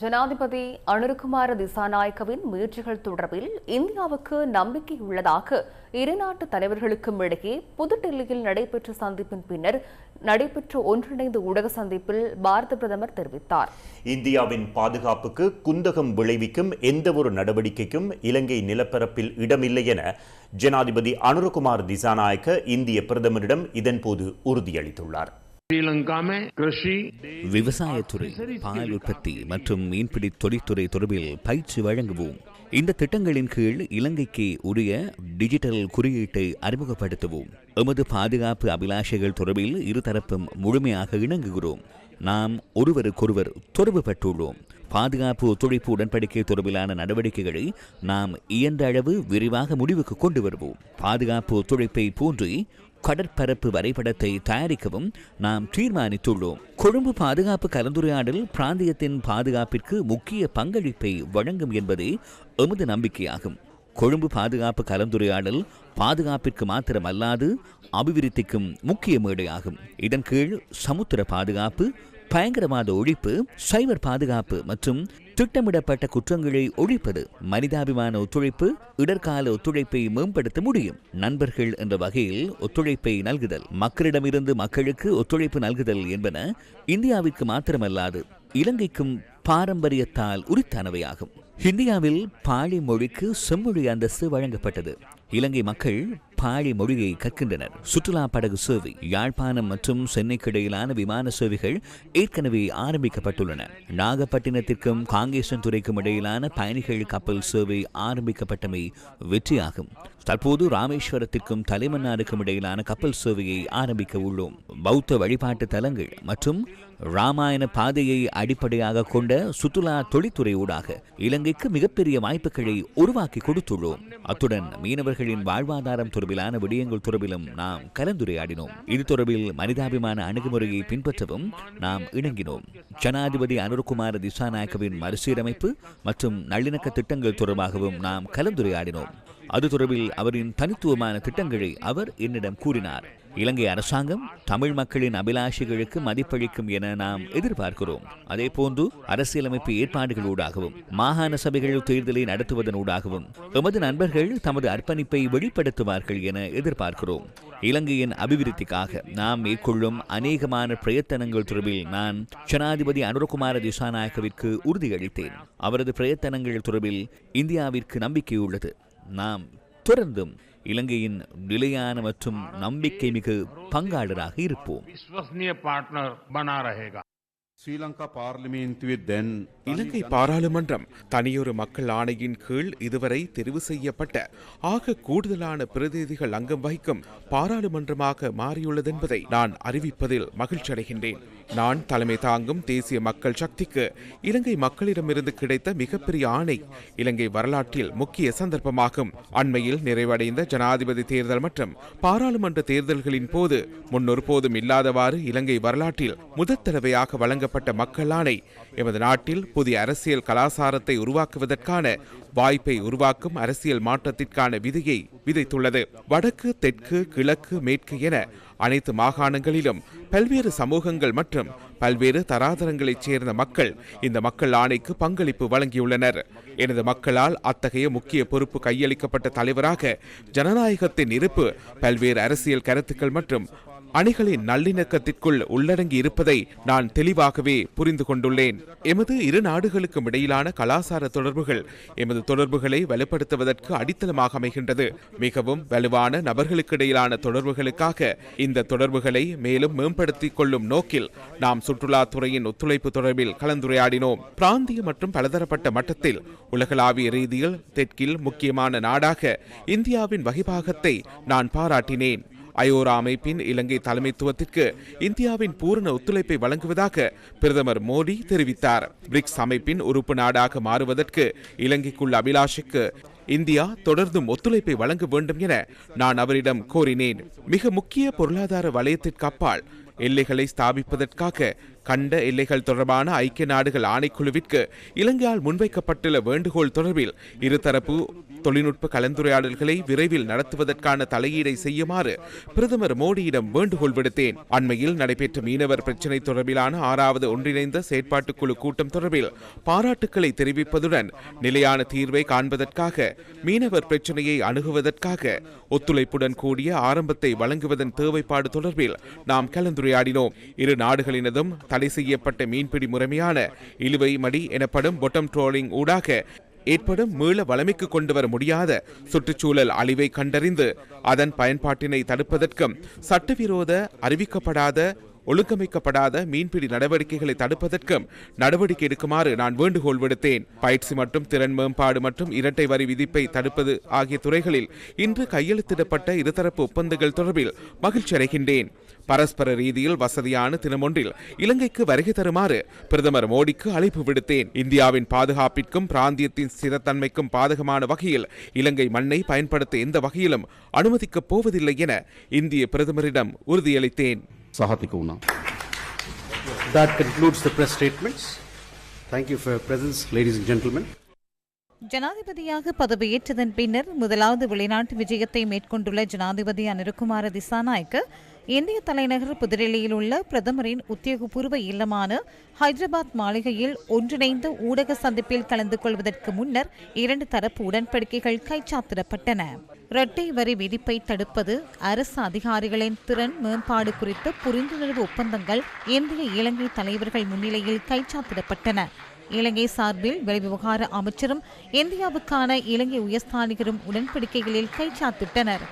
ஜனாதிபதி அனுருகுமார திசாநாயக்கவின் முயற்சிகள் தொடர்பில் இந்தியாவுக்கு நம்பிக்கை உள்ளதாக இரு நாட்டு தலைவர்களுக்கும் இடையே புதுடில்லியில் நடைபெற்ற சந்திப்பின் பின்னர் நடைபெற்ற ஒன்றிணைந்த ஊடக சந்திப்பில் பாரத பிரதமர் தெரிவித்தார். இந்தியாவின் பாதுகாப்புக்கு குந்தகம் விளைவிக்கும் எந்தவொரு நடவடிக்கைக்கும் இலங்கை நிலப்பரப்பில் இடமில்லை என ஜனாதிபதி அனுருகுமார் திசாநாயக்க இந்திய பிரதமரிடம் இதன்போது உறுதியளித்துள்ளார். ஸ்ரீலங்கா கிருஷி. விவசாயத்துறை பால் உற்பத்தி மற்றும் மீன்பிடி தொழில்துறை தொடர்பில் பயிற்சி வழங்குவோம். இந்த திட்டங்களின் கீழ் இலங்கைக்கு உரிய டிஜிட்டல் குறியீட்டை அறிமுகப்படுத்துவோம். எமது பாதுகாப்பு அபிலாஷைகள் தொடர்பில் இருதரப்பும் முழுமையாக இணங்குகிறோம். நாம் ஒருவருக்கொருவர் தொடர்பு பட்டுள்ளோம் பாதுகாப்பு ஒத்துழைப்பு உடன்படிக்கை தொடர்பிலான நடவடிக்கைகளை நாம் இயன்ற அளவு விரிவாக முடிவுக்கு கொண்டு வருவோம். பாதுகாப்பு ஒத்துழைப்பை போன்று கடற்பரப்பு வரைபடத்தை தயாரிக்கவும் நாம் தீர்மானித்துள்ளோம். கொழும்பு பாதுகாப்பு கலந்துரையாடல் பிராந்தியத்தின் பாதுகாப்பிற்கு முக்கிய பங்களிப்பை வழங்கும் என்பதே எமது நம்பிக்கையாகும். கொழும்பு பாதுகாப்பு கலந்துரையாடல் பாதுகாப்பிற்கு மாத்திரமல்லாது அபிவிருத்திக்கும் முக்கிய மேடையாகும். இதன் கீழ் சமுத்திர பாதுகாப்பு பயங்கரவாத ஒழிப்பு சைபர் பாதுகாப்பு மற்றும் திட்டமிடப்பட்ட குற்றங்களை ஒழிப்பது மனிதாபிமான ஒத்துழைப்பு இடர்கால ஒத்துழைப்பை மேம்படுத்த முடியும். நண்பர்கள் என்ற வகையில் ஒத்துழைப்பை நல்குதல் மக்களிடமிருந்து மக்களுக்கு ஒத்துழைப்பு நல்குதல் என்பன இந்தியாவிற்கு மாத்திரமல்லாது இலங்கைக்கும் பாரம்பரியத்தால் உரித்தானவையாகும். இந்தியாவில் பாலி மொழிக்கு செம்மொழி அந்தஸ்து வழங்கப்பட்டது. இலங்கை மக்கள் பாழி மொழியை கற்கின்றனர். சுற்றுலா படகு சேவை யாழ்ப்பாணம் மற்றும் சென்னைக்கு இடையிலான விமான சேவைகள் ஏற்கனவே ஆரம்பிக்கப்பட்டுள்ளன. நாகப்பட்டினத்திற்கும் காங்கேசன் துறைக்கும் இடையிலான பயணிகள் கப்பல் சேவை ஆரம்பிக்கப்பட்டமை வெற்றியாகும். தற்போது ராமேஸ்வரத்திற்கும் தலைமன்னாருக்கும் இடையிலான கப்பல் சேவையை ஆரம்பிக்க உள்ளோம். பௌத்த வழிபாட்டு தலங்கள் மற்றும் ராமாயண பாதையை அடிப்படையாக கொண்ட சுற்றுலா தொழில்துறை ஊடாக இலங்கைக்கு மிகப்பெரிய வாய்ப்புகளை உருவாக்கி கொடுத்துள்ளோம். அத்துடன் மீனவர்களின் வாழ்வாதாரம் தொடர்பிலான விடயங்கள் தொடர்பிலும் நாம் கலந்துரையாடினோம். இது தொடர்பில் மனிதாபிமான அணுகுமுறையை பின்பற்றவும் நாம் இணங்கினோம். ஜனாதிபதி அனுர்குமார் திசாநாயக்கவின் மறுசீரமைப்பு மற்றும் நல்லிணக்க திட்டங்கள் தொடர்பாகவும் நாம் கலந்துரையாடினோம். அது தொடர்பில் அவரின் தனித்துவமான திட்டங்களை அவர் என்னிடம் கூறினார். இலங்கை அரசாங்கம் தமிழ் மக்களின் அபிலாஷைகளுக்கு மதிப்பளிக்கும் என நாம் எதிர்பார்க்கிறோம். அதே போன்று அரசியலமைப்பு ஏற்பாடுகளூடாகவும் மாகாண சபைகள் தேர்தலை நடத்துவதனூடாகவும் எமது நண்பர்கள் தமது அர்ப்பணிப்பை வெளிப்படுத்துவார்கள் என எதிர்பார்க்கிறோம். இலங்கையின் அபிவிருத்திக்காக நாம் மேற்கொள்ளும் அநேகமான பிரயத்தனங்கள் தொடர்பில் நான் ஜனாதிபதி அனுரகுமார திசாநாயக்கவிற்கு உறுதியளித்தேன். அவரது பிரயத்தனங்கள் தொடர்பில் இந்தியாவிற்கு நம்பிக்கை உள்ளது நாம் தொடர்ந்தும் இலங்கையின் நிலையான மற்றும் நம்பிக்கை மிகு பங்காளராக இருப்போம். இலங்கை பாராளுமன்றம் தனியொரு மக்கள் ஆணையின் கீழ் இதுவரை தெரிவு செய்யப்பட்ட ஆக கூடுதலான பிரதிநிதிகள் அங்கம் வகிக்கும் பாராளுமன்றமாக மாறியுள்ளதென்பதை நான் அறிவிப்பதில் மகிழ்ச்சி அடைகின்றேன் நான் தலைமை தாங்கும் தேசிய மக்கள் சக்திக்கு இலங்கை மக்களிடமிருந்து கிடைத்த மிகப்பெரிய ஆணை இலங்கை வரலாற்றில் முக்கிய சந்தர்ப்பமாகும். அண்மையில் நிறைவடைந்த ஜனாதிபதி தேர்தல் மற்றும் பாராளுமன்ற தேர்தல்களின் போது முன்னொருபோதும் இல்லாதவாறு இலங்கை வரலாற்றில் முதற் தடவையாக வழங்கப்பட்ட மக்கள் ஆணை. எமது நாட்டில் புதிய அரசியல் கலாசாரத்தை உருவாக்குவதற்கான வாய்ப்பை உருவாக்கும் அரசியல் மாற்றத்திற்கான விதியை விதைத்துள்ளது. வடக்கு தெற்கு கிழக்கு மேற்கு என அனைத்து மாகாணங்களிலும் பல்வேறு சமூகங்கள் மற்றும் பல்வேறு தராதரங்களைச் சேர்ந்த மக்கள் இந்த மக்கள் ஆணைக்கு பங்களிப்பு வழங்கியுள்ளனர். எனது மக்களால் அத்தகைய முக்கிய பொறுப்பு கையளிக்கப்பட்ட தலைவராக ஜனநாயகத்தின் இருப்பு பல்வேறு அரசியல் கருத்துக்கள் மற்றும் அணிகளின் நல்லிணக்கத்திற்குள் உள்ளடங்கி இருப்பதை நான் தெளிவாகவே புரிந்து கொண்டுள்ளேன். எமது இரு நாடுகளுக்கும் இடையிலான கலாசார தொடர்புகள் எமது தொடர்புகளை வலுப்படுத்துவதற்கு அடித்தளமாக அமைகின்றது. மிகவும் வலுவான நபர்களுக்கிடையிலான தொடர்புகளுக்காக இந்த தொடர்புகளை மேலும் மேம்படுத்திக் கொள்ளும் நோக்கில் நாம் சுற்றுலாத்துறையின் ஒத்துழைப்பு தொடர்பில் கலந்துரையாடினோம். பிராந்திய மற்றும் பலதரப்பட்ட மட்டத்தில் உலகளாவிய ரீதியில் தெற்கில் முக்கியமான நாடாக இந்தியாவின் வகிபாகத்தை நான் பாராட்டினேன். அயோரா அமைப்பின் இலங்கை தலைமைத்துவத்திற்கு இந்தியாவின் பூரண ஒத்துழைப்பை வழங்குவதாக பிரதமர் மோடி தெரிவித்தார். பிரிக்ஸ் அமைப்பின் உறுப்பு நாடாக மாறுவதற்கு இலங்கைக்குள்ள அபிலாஷுக்கு இந்தியா தொடர்ந்தும் ஒத்துழைப்பை வழங்க வேண்டும் என நான் அவரிடம் கோரினேன். மிக முக்கிய பொருளாதார வலயத்திற்கு அப்பால் எல்லைகளை ஸ்தாபிப்பதற்காக கண்ட எல்லைகள் தொடர்பான ஐக்கிய நாடுகள் ஆணைக்குழுவிற்கு இலங்கையால் முன்வைக்கப்பட்டுள்ள வேண்டுகோள் தொடர்பில் இருதரப்பு தொழில்நுட்ப கலந்துரையாடல்களை விரைவில் நடத்துவதற்கான தலையீடை செய்யுமாறு பிரதமர் மோடியிடம் வேண்டுகோள் விடுத்தேன். அண்மையில் நடைபெற்ற மீனவர் பிரச்சினை தொடர்பிலான ஆறாவது ஒன்றிணைந்த செயற்பாட்டுக்குழு கூட்டம் தொடர்பில் பாராட்டுக்களை தெரிவிப்பதுடன் நிலையான தீர்வை காண்பதற்காக மீனவர் பிரச்சினையை அணுகுவதற்காக ஒத்துழைப்புடன் கூடிய ஆரம்பத்தை வழங்குவதன் தேவைப்பாடு தொடர்பில் நாம் கலந்துரையாடினோம். இரு நாடுகளினதும் தடை செய்யப்பட்ட மீன்பிடி முறைமையான இழுவை மடி எனப்படும் பொட்டம் ட்ரோலிங் ஊடாக ஏற்படும் மீள வளமைக்கு கொண்டு வர முடியாத சுற்றுச்சூழல் அழிவை கண்டறிந்து அதன் பயன்பாட்டினை தடுப்பதற்கும் சட்டவிரோத அறிவிக்கப்படாத ஒழுங்கமைக்கப்படாத மீன்பிடி நடவடிக்கைகளை தடுப்பதற்கும் நடவடிக்கை எடுக்குமாறு நான் வேண்டுகோள் விடுத்தேன். பயிற்சி மற்றும் திறன் மேம்பாடு மற்றும் இரட்டை வரி விதிப்பை தடுப்பது ஆகிய துறைகளில் இன்று கையெழுத்திடப்பட்ட இருதரப்பு ஒப்பந்தங்கள் தொடர்பில் மகிழ்ச்சி அடைகின்றேன் பரஸ்பர ரீதியில் வசதியான தினமொன்றில் இலங்கைக்கு வருகை தருமாறு பிரதமர் மோடிக்கு அழைப்பு விடுத்தேன் இந்தியாவின் பாதுகாப்பிற்கும் பிராந்தியத்தின் ஸ்திரத்தன்மைக்கும் பாதகமான வகையில் இலங்கை மண்ணை பயன்படுத்த எந்த வகையிலும் அனுமதிக்கப் போவதில்லை என இந்திய பிரதமரிடம் உறுதியளித்தேன் That concludes the press statements. Thank you for your presence, ladies and gentlemen. ஜனாதிபதியாக பதவியேற்றதன் பின்னர் முதலாவது வெளிநாட்டு விஜயத்தை மேற்கொண்டுள்ள ஜனாதிபதி அனிருகுமார திசாநாயக்கு இந்திய தலைநகர் புதுடெல்லியில் உள்ள பிரதமரின் உத்தியோகபூர்வ இல்லமான ஹைதராபாத் மாளிகையில் ஒன்றிணைந்த ஊடக சந்திப்பில் கலந்து கொள்வதற்கு முன்னர் இரண்டு தரப்பு உடன்படிக்கைகள் கைச்சாத்திடப்பட்டன. இரட்டை வரி விதிப்பை தடுப்பது அரசு அதிகாரிகளின் திறன் மேம்பாடு குறித்த புரிந்துணர்வு ஒப்பந்தங்கள் இந்திய இலங்கை தலைவர்கள் முன்னிலையில் கைச்சாத்திடப்பட்டன. இலங்கை சார்பில் வெளிவிவகார அமைச்சரும் இந்தியாவுக்கான இலங்கை உயர்ஸ்தானிகரும் உடன்படிக்கைகளில் கைச்சாத்திட்டனர்.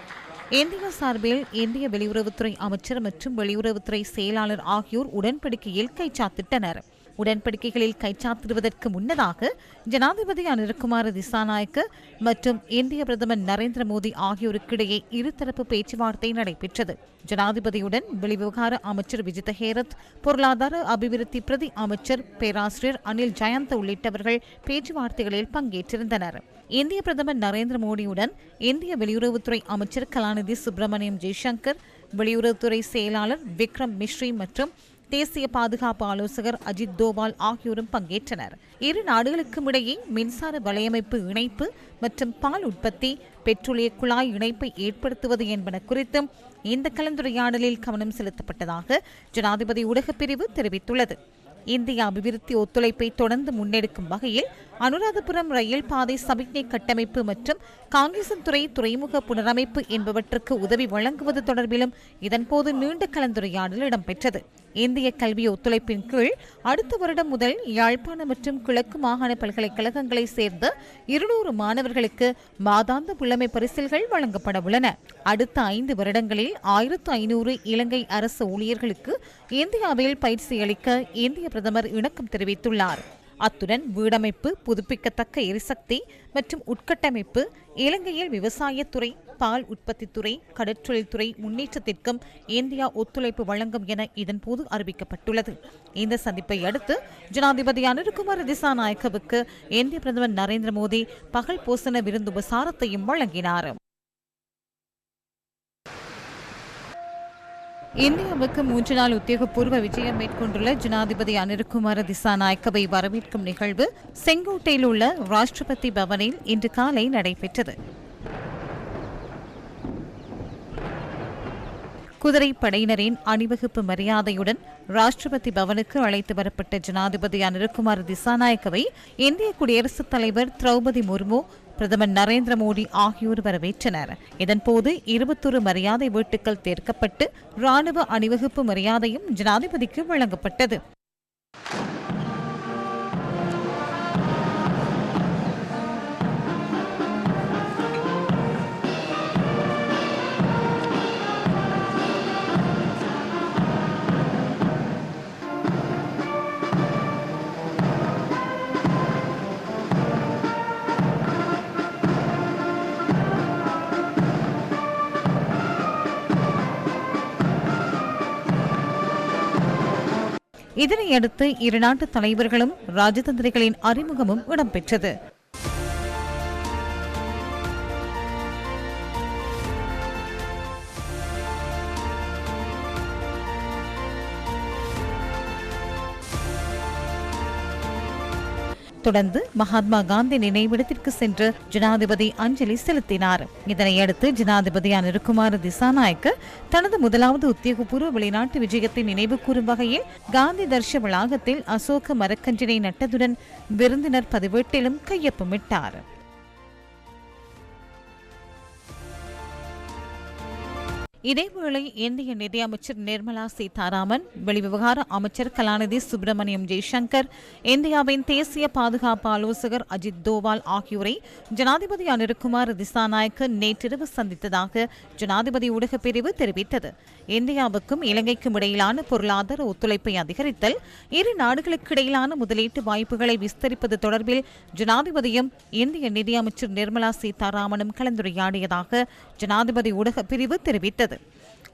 இந்தியா சார்பில் இந்திய வெளியுறவுத்துறை அமைச்சர் மற்றும் வெளியுறவுத்துறை செயலாளர் ஆகியோர் உடன்படிக்கையில் கைச்சாத்திட்டனர். உடன்படிக்கைகளில் கைச்சாத்திடுவதற்கு முன்னதாக ஜனாதிபதி அனிருக்குமார திசாநாயக்க மற்றும் இந்திய பிரதமர் நரேந்திர மோடி ஆகியோருக்கிடையே இருதரப்பு பேச்சுவார்த்தை நடைபெற்றது. ஜனாதிபதியுடன் வெளிவிவகார அமைச்சர் விஜித ஹேரத் பொருளாதார அபிவிருத்தி பிரதி அமைச்சர் பேராசிரியர் அனில் ஜயந்த் உள்ளிட்டவர்கள் பேச்சுவார்த்தைகளில் பங்கேற்றிருந்தனர். இந்திய பிரதமர் நரேந்திர மோடியுடன் இந்திய வெளியுறவுத்துறை அமைச்சர் கலாநிதி சுப்பிரமணியம் ஜெய்சங்கர் வெளியுறவுத்துறை செயலாளர் விக்ரம் மிஸ்ரி மற்றும் தேசிய பாதுகாப்பு ஆலோசகர் அஜித் தோவால் ஆகியோரும் பங்கேற்றனர். இரு நாடுகளுக்கும் இடையே மின்சார வலையமைப்பு இணைப்பு மற்றும் பால் உற்பத்தி பெட்ரோலிய குழாய் இணைப்பை ஏற்படுத்துவது என்பன குறித்தும் இந்த கலந்துரையாடலில் கவனம் செலுத்தப்பட்டதாக ஜனாதிபதி ஊடகப்பிரிவு தெரிவித்துள்ளது. இந்திய அபிவிருத்தி ஒத்துழைப்பை தொடர்ந்து முன்னெடுக்கும் வகையில் அனுராதபுரம் ரயில் பாதை சமிக்ஞை கட்டமைப்பு மற்றும் காங்கிரசன் துறை துறைமுக புனரமைப்பு என்பவற்றுக்கு உதவி வழங்குவது தொடர்பிலும் இதன்போது நீண்ட கலந்துரையாடல் இடம்பெற்றது. இந்திய கல்வி ஒத்துழைப்பின் கீழ் அடுத்த வருடம் முதல் யாழ்ப்பாணம் மற்றும் கிழக்கு மாகாண பல்கலைக்கழகங்களை சேர்ந்த இருநூறு மாணவர்களுக்கு மாதாந்த புலமை பரிசில்கள் வழங்கப்பட உள்ளன. அடுத்த ஐந்து வருடங்களில் ஆயிரத்து ஐநூறு இலங்கை அரசு ஊழியர்களுக்கு இந்தியாவில் பயிற்சி அளிக்க இந்திய பிரதமர் இணக்கம் தெரிவித்துள்ளார். அத்துடன் வீடமைப்பு புதுப்பிக்கத்தக்க எரிசக்தி மற்றும் உட்கட்டமைப்பு இலங்கையில் விவசாயத்துறை பால் உற்பத்தித்துறை கடற்றொழில்துறை முன்னேற்றத்திற்கும் இந்தியா ஒத்துழைப்பு வழங்கும் என இதன்போது அறிவிக்கப்பட்டுள்ளது. இந்த சந்திப்பை அடுத்து ஜனாதிபதி அனுருகுமார் திசாநாயக்கவுக்கு இந்திய பிரதமர் நரேந்திர மோடி பகல் போசன விருந்து உபசாரத்தையும் வழங்கினார். இந்தியாவுக்கு மூன்று நாள் உத்தியோகபூர்வ விஜயம் மேற்கொண்டுள்ள ஜனாதிபதி அனிருகுமார திசாநாயக்கவை வரவேற்கும் நிகழ்வு செங்கோட்டையில் உள்ள ராஷ்டிரபதி பவனில் இன்று காலை நடைபெற்றது. குதிரை படையினரின் அணிவகுப்பு மரியாதையுடன் ராஷ்டிரபதி பவனுக்கு அழைத்து வரப்பட்ட ஜனாதிபதி அனிருக்குமார் திசாநாயக்கவை இந்திய குடியரசுத் தலைவர் திரௌபதி முர்மு பிரதமர் நரேந்திர மோடி ஆகியோர் வரவேற்றனர். இதன்போது இருபத்தொரு மரியாதை வீட்டுக்கள் தேர்க்கப்பட்டு ராணுவ அணிவகுப்பு மரியாதையும் ஜனாதிபதிக்கு வழங்கப்பட்டது. இதனையடுத்து இரு நாட்டு தலைவர்களும் ராஜதந்திரிகளின் அறிமுகமும் இடம்பெற்றது. தொடர்ந்து மகாத்மா காந்தி நினைவிடத்திற்கு சென்று ஜனாதிபதி அஞ்சலி செலுத்தினார். இதனையடுத்து ஜனாதிபதி அனிருகுமார் திசாநாயக்க தனது முதலாவது உத்தியோகபூர்வ வெளிநாட்டு விஜயத்தை நினைவு கூறும் வகையில் காந்தி தர்ஷ வளாகத்தில் அசோக மரக்கன்றினை நட்டதுடன் விருந்தினர் பதிவேட்டிலும் கையொப்பமிட்டார். இதேவேளை இந்திய நிதியமைச்சர் நிர்மலா சீதாராமன் வெளிவிவகார அமைச்சர் கலாநிதி சுப்பிரமணியம் ஜெய்சங்கர் இந்தியாவின் தேசிய பாதுகாப்பு ஆலோசகர் அஜித் தோவால் ஆகியோரை ஜனாதிபதி அனிருக்குமார் திசாநாயக்க நேற்றிரவு சந்தித்ததாக ஜனாதிபதி ஊடகப்பிரிவு தெரிவித்தது. இந்தியாவுக்கும் இலங்கைக்கும் இடையிலான பொருளாதார ஒத்துழைப்பை அதிகரித்தல் இரு நாடுகளுக்கு இடையிலான முதலீட்டு வாய்ப்புகளை விஸ்தரிப்பது தொடர்பில் ஜனாதிபதியும் இந்திய நிதியமைச்சர் நிர்மலா சீதாராமனும் கலந்துரையாடியதாக ஜனாதிபதி ஊடகப் பிரிவு தெரிவித்தது.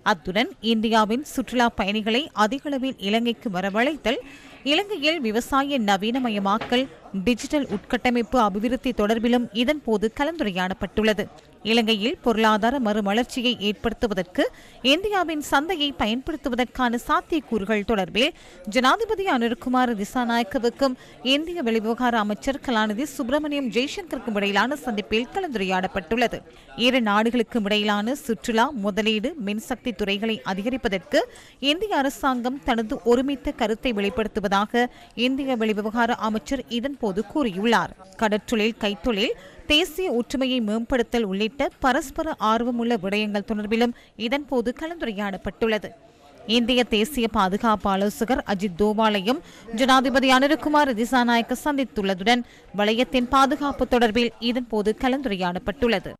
அத்துடன் இந்தியாவின் சுற்றுலா பயணிகளை அதிகளவில் இலங்கைக்கு வரவழைத்தல் இலங்கையில் விவசாய நவீனமயமாக்கல் டிஜிட்டல் உட்கட்டமைப்பு அபிவிருத்தி தொடர்பிலும் இதன்போது கலந்துரையாடப்பட்டுள்ளது. இலங்கையில் பொருளாதார மறுமலர்ச்சியை ஏற்படுத்துவதற்கு இந்தியாவின் சந்தையை பயன்படுத்துவதற்கான சாத்தியக்கூறுகள் தொடர்பில் ஜனாதிபதி அனுர்குமார் திசாநாயக்கவுக்கும் இந்திய வெளிவிவகார அமைச்சர் கலாநிதி சுப்பிரமணியம் ஜெய்சங்கருக்கும் இடையிலான சந்திப்பில் கலந்துரையாடப்பட்டுள்ளது. இரு நாடுகளுக்கும் இடையிலான சுற்றுலா முதலீடு மின்சக்தி துறைகளை அதிகரிப்பதற்கு இந்திய அரசாங்கம் தனது ஒருமித்த கருத்தை வெளிப்படுத்துவதாக இந்திய வெளிவிவகார அமைச்சர் இதன் இதன்போது கூறியுள்ளார். கடற்றொழில் கைத்தொழில் தேசிய ஒற்றுமையை மேம்படுத்தல் உள்ளிட்ட பரஸ்பர ஆர்வமுள்ள விடயங்கள் தொடர்பிலும் இதன்போது கலந்துரையாடப்பட்டுள்ளது. இந்திய தேசிய பாதுகாப்பு ஆலோசகர் அஜித் தோவாலையும் ஜனாதிபதி அனுருகுமார் திசாநாயக்க சந்தித்துள்ளதுடன் வளையத்தின் பாதுகாப்பு தொடர்பில் இதன்போது கலந்துரையாடப்பட்டுள்ளது.